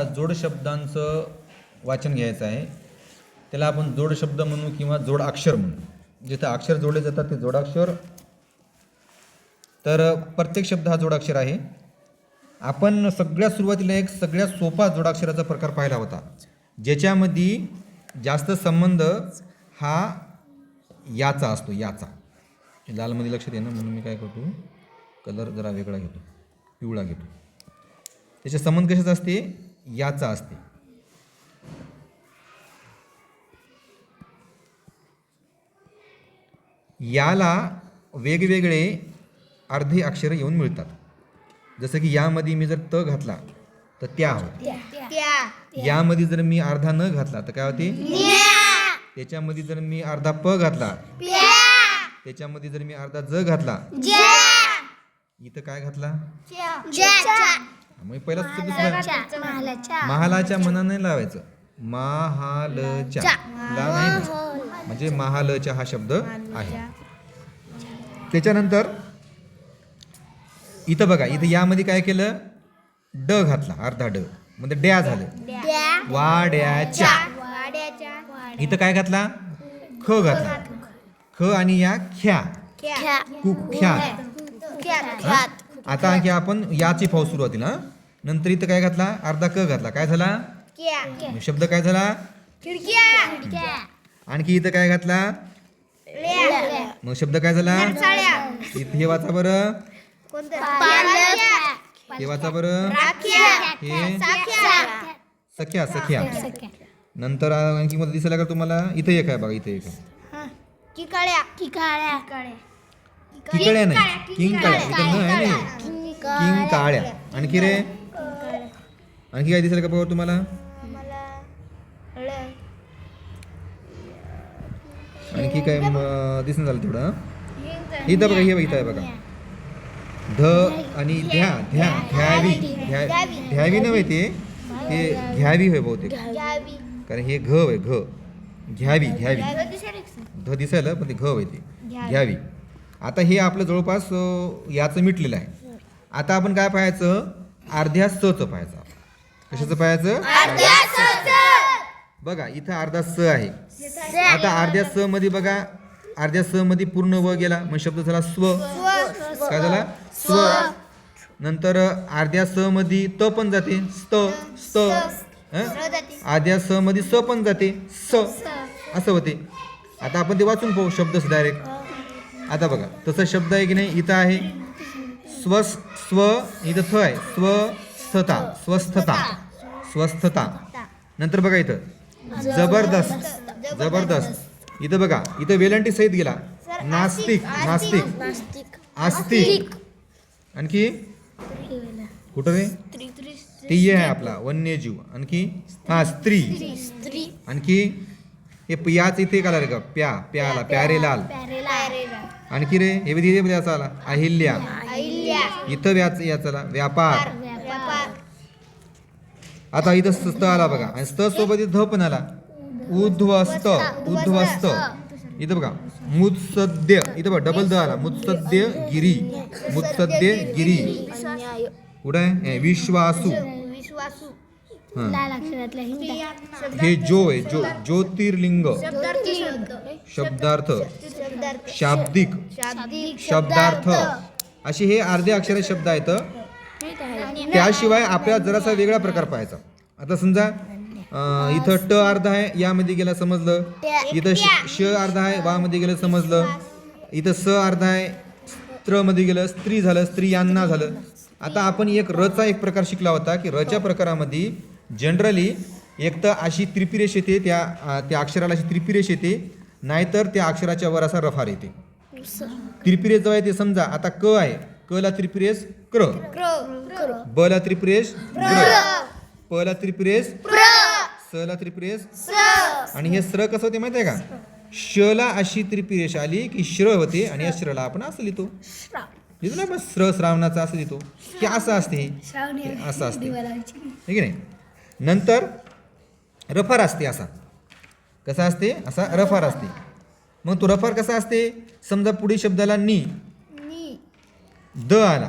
जोड शब्दांचं वाचन घ्यायचं आहे. त्याला आपण जोड शब्द म्हणू किंवा जोड अक्षर म्हणू. जिथं अक्षर जोडले जातात ते जोडाक्षर तर प्रत्येक शब्द हा जोडाक्षर आहे. आपण सगळ्यात सुरुवातीला एक सगळ्यात सोपा जोडाक्षराचा प्रकार पाहिला होता. ज्याच्यामध्ये जास्त संबंध हा याचा असतो याचा. लालमध्ये लक्षात येणं म्हणून मी काय करतो कलर जरा वेगळा घेतो पिवळा घेतो. त्याचे संबंध कशाचा असते? याचा असते. याला वेगवेगळे अर्धे अक्षर येऊन मिळतात. जसं की यामध्ये मी जर त घातला तर त्या होते त्या. यामध्ये जर मी अर्धा न घातला तर काय होते? त्याच्यामध्ये जर मी अर्धा प घातला त्याच्यामध्ये जर मी अर्धा ज घातला इथं काय घातला? मग पहिला चुकीचं महालाच्या. मनाने लावायचं. महालच्या. ला नाही ना. म्हणजे महालच्या हा शब्द आहे. त्याच्यानंतर इथं बघा इथं यामध्ये काय केलं? ड घातला अर्धा ड. म्हणजे डॅ झालं. वाड्याच्या. इथं काय घातला? ख घातला. ख आणि या ख्या. कुख्यात आता आणखी आपण याची फाव सुरुवातीला हं? नंतर इथं काय घातला? अर्धा क घातला. काय झाला? शब्द काय झाला? आणखी इथं काय घातला? मग शब्द काय झाला? इथं हे वाचा बरं. हे वाचा बरं. हे? सख्या. सख्या नंतर आणखी मध्ये दिसायला का तुम्हाला? इथं एक आहे बघा इथं एक आहे. किकाळ्या. किकाळ्या. किकड्या नाही. किंकाळ्या. इथं आहे नाही किंकाळ्या आणखी रे आणखी काय दिसेल का बघा तुम्हाला? आणखी काय दिसून झालं थोडं हं? इथं बघा हे बघा इथं आहे बघा. ध आणि ध्या ध्या घ्यावी घ्या घ्यावी नव्हे ते ते घ्यावी होय बहुतेक. कारण हे घ होय घ. घ्यावी घ्यावी. ध दिसायला पण ते घ होय ते. घ्यावी. आता हे आपलं जवळपास याचं मिटलेलं आहे. आता आपण काय पाहायचं? अर्ध्या स च पाहायचं. कशाचं पाहायचं? बघा इथं अर्धा स. आहे आता अर्ध्या स मध्ये बघा अर्ध्या स मध्ये पूर्ण व गेला. मग शब्द झाला स्व. काय झाला? स्व. नंतर अर्ध्या स मध्ये त पण जाते. स्त स्त. हं? अर्ध्या स मध्ये स पण जाते. स. असं होते. आता आपण ते वाचून पाहू. शब्द डायरेक्ट आता बघा तसा शब्द आहे की नाही? इथं आहे. स्व स्व इथं थ आहे स्वस्थता स्वस्थता. स्वस्थता. नंतर बघा इथं. जबरदस्त. जबरदस्त. इथं बघा. इथं वेलंटी सहित गेला. नास्तिक. नास्तिक. आस्तिक. आणखी? कुठं रे? ते ये आहे आपला. वन्यजीव. आणखी? हा स्त्री. आणखी? हे प- याच इथे का रे प्या. प्याला. प्यारे लाल आणखी रे? हे विधी आला. अहिल्या. इथं व्याच याचा व्यापार. आता इथं स्त आला बघा आणि स्त सोबत इथं ध पण आला. उध्वस्त उध्वस्त इथं बघा मुत्सद्य इथं बघा डबल द आला. मुत्सद्य गिरी मुत्सद्य गिरी. कुठं आहे? विश्वासू. विश्वासू. हं. हे जो आहे जो ज्योतिर्लिंग. शब्दार्थ. शाब्दिक. शाब्दिक. शब्दार्थ. अशी हे अर्धे अक्षर शब्द आहेत. त्याशिवाय आपल्याला जरासा वेगळा प्रकार पाहायचा. आता समजा अं, इथं ट अर्ध आहे यामध्ये गेला समजलं. इथं श श अर्ध आहे वा मध्ये गेलं समजलं. इथं स अर्ध आहे स्त्रमध्ये गेलं स्त्री झालं स्त्री यांना झालं. आता आपण एक रचा एक प्रकार शिकला होता की रच्या प्रकारामध्ये जनरली एक तर अशी त्रिपिरेश येते त्या अं, त्या अक्षराला अशी त्रिपिरेश येते नाहीतर त्या अक्षराच्या वर असा रफार येते. त्रिपिरेस जो आहे ते समजा. आता क आहे. क ला त्रिपिरेस क्र. ब ला त्रिपिरेस प ला त्रिपिरेस स ला त्रिपिरेस आणि हे स्र कसं होते माहिती आहे का? श ला अशी त्रिपिरेश आली की श्र होते आणि या श्रला आपण असं लिहितो. लिहितो ना आपण? स्र श्रावणाचा असं लिहितो. की असं असते असं असते. हे की नाही? नंतर रफार असते असा. कसा असते? असा रफार असते. मग तो रफार कसा असते? समजा पुढे शब्दाला नी. द आला.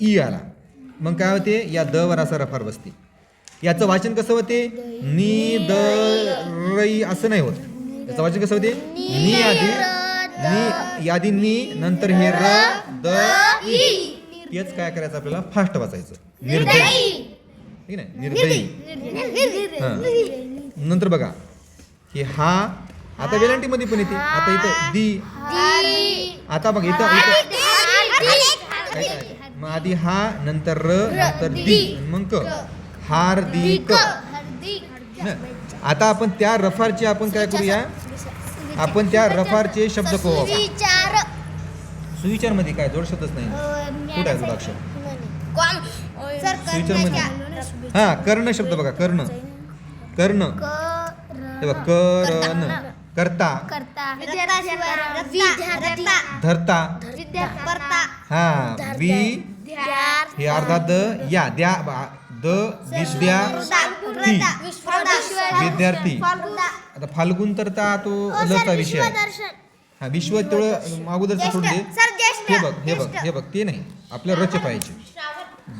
ई आला. मग काय होते? या द वर असा रफार बसते. याचं वाचन कसं होते? नी द रई असं नाही होत. याचं वाचन कसं होते? नी आधी नी यादी नी नंतर हे र द. तेच काय करायचं आपल्याला? फास्ट वाचायचं. निर्दयी. ठीक आहे निर्दयी. हा. नंतर बघा. हे हा आता वेलांटी मध्ये पण येते. आता इथं दी. आता बघ इथं इथं मग आधी हा नंतर र नंतर दी. मग क? हार्दिक. न. आता आपण त्या रफारचे आपण काय करूया? आपण त्या रफारचे शब्द. विचार सुविचार. मध्ये काय? जोड शब्दच नाही कुठं आहे जोडाक्षर सर सुविचारमध्ये हा कर्ण शब्द बघा. कर्ण. कर्ण. हे बघ करण. करता. करता. विद्यार्थी धरता. विद्यार्थी हा वि. हे अर्धा द या द्या बा- द विद्या ती. विद्यार्थी. आता फाल्गुन तर ता तो लचा विषय हा विश्व तेवढं अगोदरचं सोडून दे. हे बघ हे बघ हे बघ ते नाही. आपल्या रचे पाहिजे.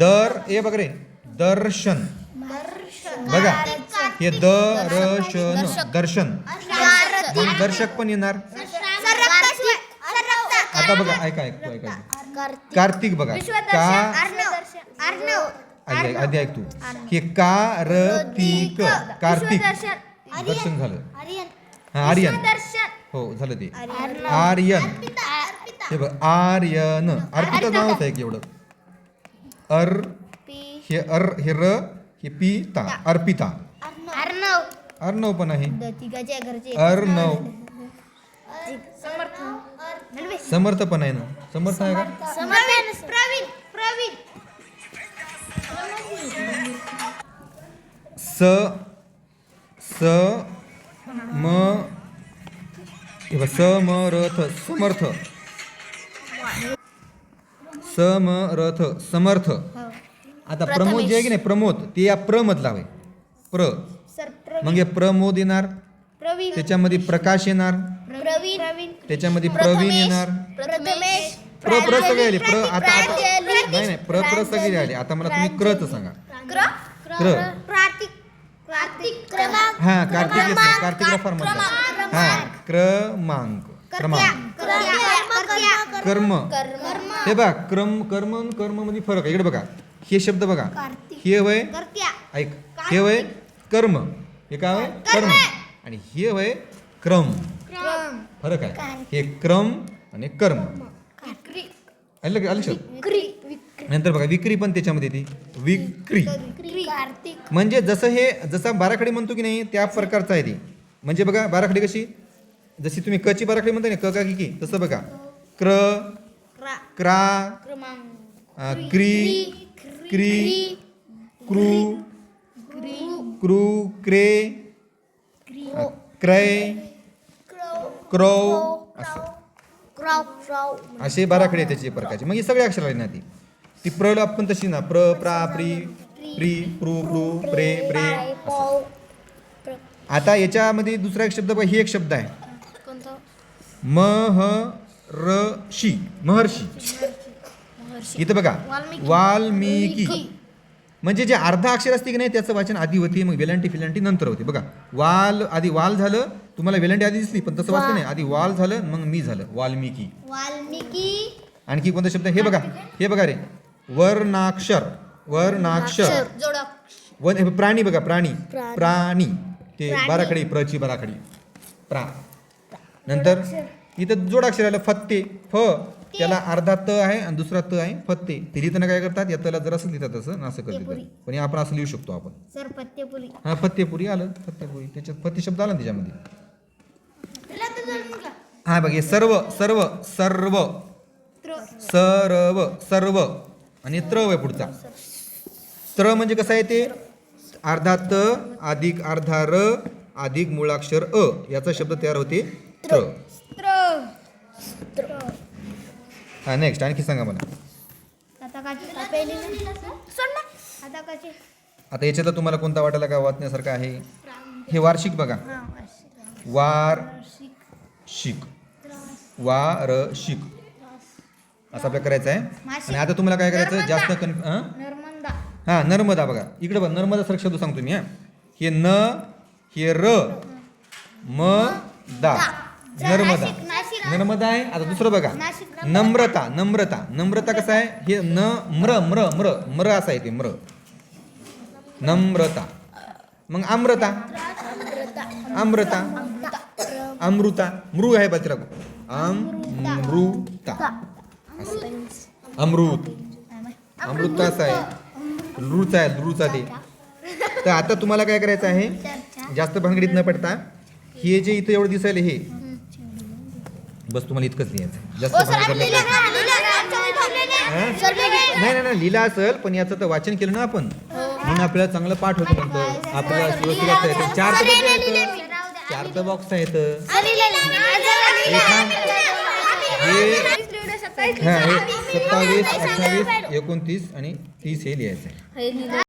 दर ए बघ रे दर्शन. बघा. हे दर्शन. दर्शन. मग दर्शक पण येणार. आता बघा ऐका ऐकतो ऐका कार्तिक. बघा. का? आधी ऐक- तू. हे कार्तिक. कार्तिक. दर्शन झालं. हा आर्यन. हो झालं ते. आर्यन. हे बघ आर्यन. अर्पिता नावच आहे की एवढं? अर हे अर हे र हे पी ता. अर्पिता. अर्णव पण आहे. अर्णव. समर्थ पण आहे ना. समर्थ आहे का? प्रवीण प्रवीण स स म हे बघ, समरथ समर्थ. समरथ समर्थ. आता प्रमोद जे आहे की नाही प्रमोद ते या प्र मधला आहे. प्र. मग हे प्रमोद येणार प्रवीण. त्याच्यामध्ये प्रकाश येणार प्रवीण. प्रवीण. त्याच्यामध्ये प्रवीण येणार. प्रथमेश. प्र प्र सगळे आले प्र आता आता नाही नाही प्र प्र सगळे आले आता मला तुम्ही क्रच सांगा. क्र? क्र. कार्तिक कार्तिक क्रमांक. हा कार्तिक कार्तिकला फार मधला हा क्रमांक. क्रमांक. कर्म. हे बघा क्रम कर्म आणि कर्ममध्ये फरक आहे. इकडे बघा. हे शब्द बघा. हे वय? कर्त्या. ऐक. हे वय? कर्म. हे काय वय कर्म. आणि हे वय क्रम. क्रम. फरक आहे. हे क्रम आणि कर्म. आलं का- आलं नंतर बघा विक्री पण त्याच्यामध्ये येते. विक्री. म्हणजे जसं हे जसा बाराखडी म्हणतो की नाही त्या प्रकारचं आहे ते. म्हणजे बघा बाराखडी कशी? जशी तुम्ही कची बाराखडी म्हणता ना क का की की? तसं बघा. क्र क्रा. क्रा क्री. क्री क्रू क्रू क्रय। क्रौ असं असे बाराखडी आहे त्याची प्रकारची. मग हे सगळे अक्षर आहे ना ती. ती प्र ला पण तशी ना प्र प्रा प्री प्री प्रू प्रू प्रे प्रे. आता याच्यामध्ये दुसरा एक शब्द ही एक शब्द आहे. कोणतं? महर्षी. महर्षी. इथं बघा. वाल्मिकी. म्हणजे जे अर्धा अक्षर असते की नाही त्याचं वाचन आधी होते मग वेलांटी फिलांटी नंतर होते. बघा वाल आधी वाल झालं तुम्हाला वेलांटी आधी दिसली पण तसं वाचलं नाही. आधी वाल झालं मग मी झालं वाल्मिकी. वाल्मिकी. आणखी कोणता शब्द हे बघा हे बघा रे. वर्णाक्षर वर्णाक्षर. वन प्राणी बघा प्राणी. प्राणी. ते बाराखडी प्रची बाराखडी. प्रा. नंतर इथं जोडाक्षर आलं फत्ते फ. त्याला अर्धा त आहे आणि दुसरा त आहे फत्ते. ते लिहिताना काय करतात? या तला जर असं लिहितात असं ना असं करतात पण आपण असं लिहू शकतो आपण. सर पत्तेपुरी हा फत्तेपुरी आलं. फत्तेपुरी. त्याच्यात फत्ते शब्द आला ना त्याच्यामध्ये? हा बघ हे सर्व सर्व सर्व. सर्व सर्व. आणि त्र आहे पुढचा. त्र म्हणजे कसं आहे ते? अर्धा त अधिक अर्धा र अधिक मुळाक्षर अ. याचा शब्द तयार होते त्र. हा नेक्स्ट आणखी सांगा मला. आता काची याच्यातला तुम्हाला कोणता वाटायला का वाचण्यासारखा आहे? हे वार्षिक बघा. वार शिक. वारशिक. असं आपल्याला करायचं आहे. आणि आता तुम्हाला काय करायचं? जास्त कन हं? नर्मदा. हा नर्मदा बघा. इकडे बघा नर्मदा सारखं शब्द सांगतो मी हा. हे न हे र म दा. नर्मदा. नर्मदा आहे आता दुसरं बघा. नम्रता नम्रता. नम्रता कसं आहे? हे न म्र म्र म्र. म्र असं आहे ते म्र. नम्रता. मग आम्रता? अमृता अमृता. मृ आहे बघ अमृता. अमृत. अमृत असं आहे. लृचा आहे लृचा ते. तर आता तुम्हाला काय करायचं आहे? जास्त भानगडीत न पडता हे जे इथं एवढं दिसायला हे बस तुम्हाला इतकंच लिहायचं जास्त हा? नाही नाही नाही लिहिला असेल पण याचं तर वाचन केलं ना आपण. म्हणून आपल्याला चांगलं पाठ होतं म्हणतो. आपल्याला वाचता येतं चार तर बघ आहेत चार तर बॉक्स आहेत. हे. हे हा हे सत्तावीस अठ्ठावीस एकोणतीस आणि तीस हे लिहायचं आहे.